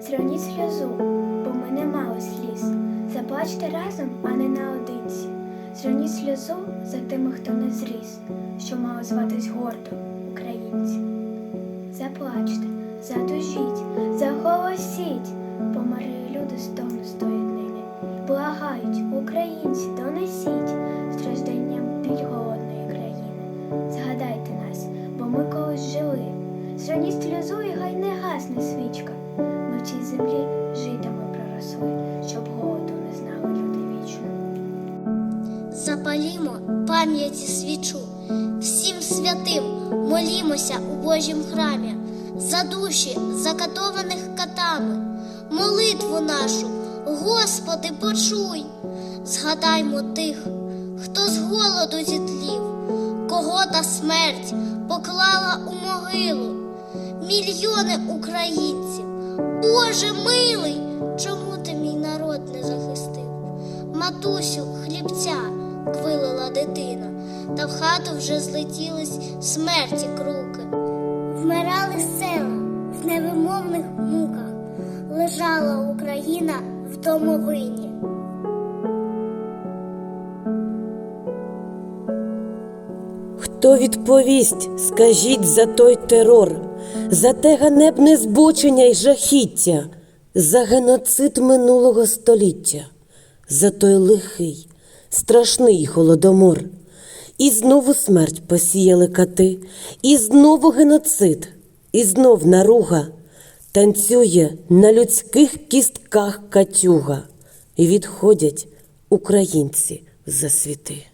Строніть сльозу, бо ми не мали сліз. Заплачте разом, а не наодинці. Зроніть сльозу за тими, хто не зріс, що мало зватись гордо українці. Заплачте, затужіть, заголосіть, бо марії люди стону стоять нині. Благають, українці, донесіть стражданням біль голодної країни. Згадайте нас, бо ми колись жили. Зроніть сльозу і Запалімо пам'яті свічу, всім святим молімося у Божім храмі, за душі закатованих катами, молитву нашу, Господи, почуй, згадаймо тих, хто з голоду зітлів, кого та смерть поклала у могилу, мільйони українців. Боже милий, чому ти мій народ не захистив? Хлібця квилила дитина, та в хату вже злетілись смерті круки. Вмирали села в невимовних муках, лежала Україна в домовині. Хто відповість, скажіть за той терор, за те ганебне збучення й жахіття, за геноцид минулого століття, за той лихий, страшний голодомор. І знову смерть посіяли кати, і знову геноцид, і знов наруга танцює на людських кістках катюга, і відходять українці за світи.